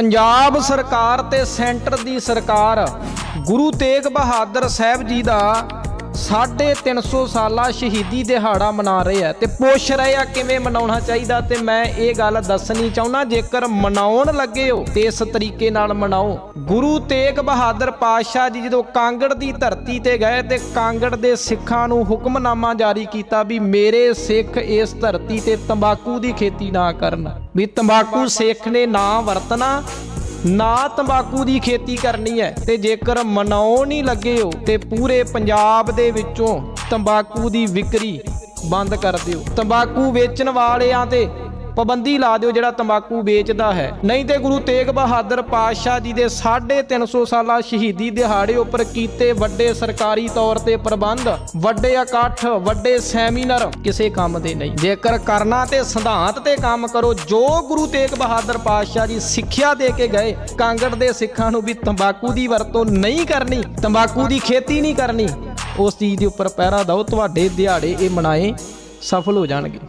ਪੰਜਾਬ ਸਰਕਾਰ ਤੇ ਸੈਂਟਰ ਦੀ ਸਰਕਾਰ ਗੁਰੂ ਤੇਗ ਬਹਾਦਰ ਸਾਹਿਬ ਜੀ ਦਾ 350 ਸਾਲਾ ਸ਼ਹੀਦੀ ਦਿਹਾੜਾ ਮਨਾ ਰਹੇ ਆ ਤੇ ਪੁੱਛ ਰਹੇ ਆ ਕਿਵੇਂ ਮਨਾਉਣਾ ਚਾਹੀਦਾ ਤੇ ਮੈਂ ਇਹ ਗੱਲ ਦੱਸਣੀ ਚਾਹੁੰਦਾ, ਜੇਕਰ ਮਨਾਉਣ ਲੱਗੇ ਹੋ ਤੇ ਇਸ ਤਰੀਕੇ ਨਾਲ ਮਨਾਓ। ਗੁਰੂ ਤੇਗ ਬਹਾਦਰ ਪਾਤਸ਼ਾਹ ਜੀ ਜਦੋਂ ਕਾਂਗੜ ਦੀ ਧਰਤੀ ਤੇ ਗਏ ਤੇ ਕਾਂਗੜ ਦੇ ਸਿੱਖਾਂ ਨੂੰ ਹੁਕਮਨਾਮਾ ਜਾਰੀ ਕੀਤਾ ਵੀ ਮੇਰੇ ਸਿੱਖ ਇਸ ਧਰਤੀ ਤੇ ਤੰਬਾਕੂ ਦੀ ਖੇਤੀ ਨਾ ਕਰਨ, ਵੀ ਤੰਬਾਕੂ ਸਿੱਖ ਨੇ ਨਾ ਵਰਤਣਾ ਨਾ ਤੰਬਾਕੂ ਦੀ ਖੇਤੀ ਕਰਨੀ ਹੈ ਤੇ ਜੇਕਰ ਮਨਾਉਣ ਨਹੀਂ ਲੱਗੇ ਹੋ ਤੇ ਪੂਰੇ ਪੰਜਾਬ ਦੇ ਵਿੱਚੋਂ ਤੰਬਾਕੂ ਦੀ ਵਿਕਰੀ ਬੰਦ ਕਰ ਦਿਓ। ਤੰਬਾਕੂ ਵੇਚਣ ਵਾਲਿਆਂ ਤੇ ਪਾਬੰਦੀ ਲਾ ਦਿਓ ਜਿਹੜਾ ਤੰਬਾਕੂ ਵੇਚਦਾ ਹੈ। ਨਹੀਂ ਤੇ ਗੁਰੂ ਤੇਗ ਬਹਾਦਰ ਪਾਤਸ਼ਾਹ ਜੀ ਦੇ 350 ਸਾਲਾ ਸ਼ਹੀਦੀ ਦਿਹਾੜੇ ਉੱਪਰ ਕੀਤੇ ਵੱਡੇ ਸਰਕਾਰੀ ਤੌਰ ਤੇ ਪ੍ਰਬੰਧ, ਵੱਡੇ ਇਕੱਠ, ਵੱਡੇ ਸੈਮੀਨਾਰ, ਕਿਸੇ ਕੰਮ ਦੇ ਨਹੀਂ। ਜੇਕਰ ਕਰਨਾ ਤੇ ਸਿਧਾਂਤ ਤੇ ਕੰਮ ਕਰੋ, ਜੋ ਗੁਰੂ ਤੇਗ ਬਹਾਦਰ ਪਾਤਸ਼ਾਹ ਜੀ ਸਿੱਖਿਆ ਦੇ ਕੇ ਗਏ, ਕਾਂਗੜ ਦੇ ਸਿੱਖਾਂ ਨੂੰ ਵੀ ਤੰਬਾਕੂ ਦੀ ਵਰਤੋਂ ਨਹੀਂ ਕਰਨੀ, ਤੰਬਾਕੂ ਦੀ ਖੇਤੀ ਨਹੀਂ ਕਰਨੀ, ਉਸ ਚੀਜ਼ ਦੇ ਉੱਪਰ ਪਹਿਰਾ ਦਿਓ, ਤੁਹਾਡੇ ਦਿਹਾੜੇ ਇਹ ਮਨਾਏ ਸਫਲ ਹੋ ਜਾਣਗੇ।